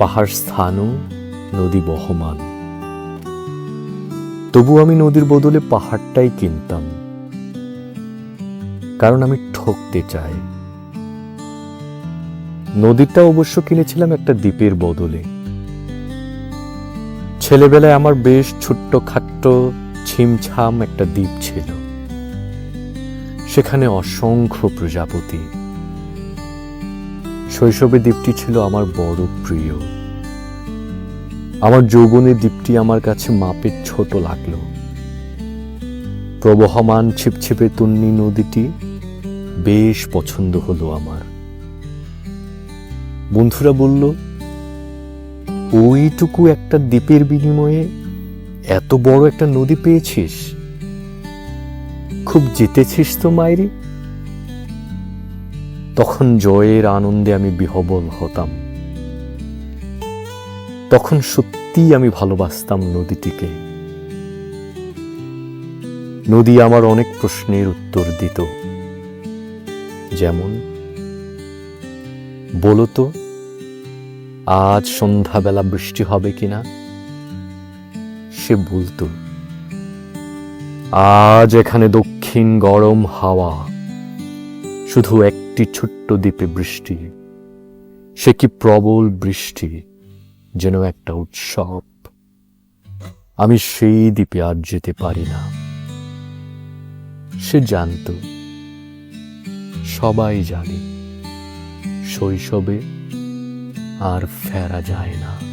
পাহাড় স্থানও নদী বহমান। তবু আমি নদীর বদলে পাহাড়টাই কিনতাম। কারণ আমি ঠকতে চাই। নদীটা অবশ্য কিনেছিলাম একটা দ্বীপের বদলে। ছেলেবেলায় আমার বেশ ছোট্ট খাট্ট ছিমছাম একটা দ্বীপ ছিল। সেখানে অসংখ্য প্রজাপতি শৈশবে দ্বীপটি ছিল আমার বড় প্রিয়। আমার যৌবনের দ্বীপটি আমার কাছে মাপের ছোট লাগল। প্রবহমান ছিপছিপে তুন্নি নদীটি বেশ পছন্দ হলো আমার। বন্ধুরা বলল, ওইটুকু একটা দ্বীপের বিনিময়ে এত বড় একটা নদী পেয়েছিস? খুব জিতেছিস তো মাইরি। তখন জয়ের আনন্দে আমি বিহবল হতাম। তখন সত্যিই আমি ভালোবাসতাম নদীটিকে। নদী আমার অনেক প্রশ্নের উত্তর দিত। যেমন, বলো তো, আজ সন্ধ্যাবেলা বৃষ্টি হবে কিনা? সে বলতো, আজ এখানে দক্ষিণ গরম হাওয়া। শুধু একটি ছোট্ট দ্বীপে বৃষ্টি। সে কি প্রবল বৃষ্টি, যেন একটা উৎসব? আমি সেই দ্বীপে আর যেতে পারি না। সে জানত, সবাই জানে, শৈশবে আর ফেরা যায় না।